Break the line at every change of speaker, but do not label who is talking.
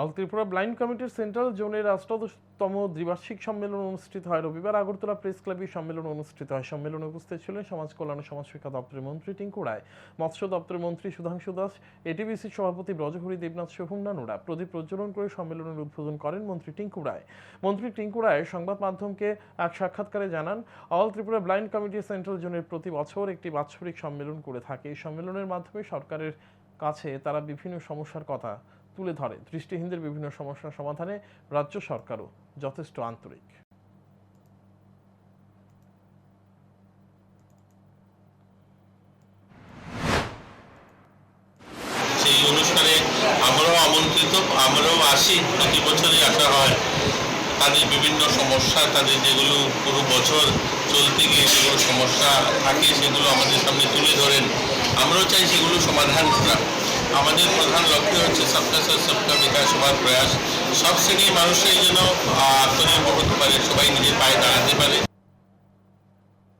All Tripura blind কমিটির central জোনের অষ্টাদশতম দ্বিবার্ষিক সম্মেলন অনুষ্ঠিত হয়। রবিবার আগরতলা প্রেস ক্লাবে সম্মেলন অনুষ্ঠিত হয়। সম্মেলনে উপস্থিত ছিলেন সমাজ কল্যাণ ও সমাজ শিক্ষা দপ্তরের মন্ত্রী টিঙ্কু রায়, মৎস্য দপ্তরের মন্ত্রী সুধাংশু দাস, এটিবিসির সভাপতি ব্রজহরি দেবনাথ শোভুন্নানুরা প্রদীপ প্রজ্বলন করে সম্মেলনের উদ্বোধন করেন মন্ত্রী টিঙ্কু রায়। মন্ত্রী টিঙ্কু রায় সংবাদ মাধ্যমকে এক সাক্ষাৎকারে জানান, all Tripura blind committee central জোনের প্রতি বছর একটি বাৎসরিক সম্মেলন করে থাকে। এই সম্মেলনের মাধ্যমে সরকারের কাছে তারা বিভিন্ন সমস্যার কথা তুলে ধরে। দৃষ্টিহীনদের বিভিন্ন সমস্যার সমাধানে রাজ্য সরকারও যথেষ্ট আন্তরিক।
আমরাও আসি। প্রতি বছরই আসা হয়। তাদের বিভিন্ন সমস্যা, তাদের যেগুলো পুরো বছর চলতে গিয়ে যেগুলো সমস্যা থাকে, সেগুলো আমাদের সামনে তুলে ধরেন। আমরাও চাই সেগুলো সমাধান করা। আমাদের প্রধান লক্ষ্য হচ্ছে সবকা সাথ সবকা বিকাশ সবার প্রয়াস। সব শ্রেণির মানুষই আহ, আত্মনির্ভর হতে পারে সবাই নিজের পায়ে দাঁড়াতে পারে।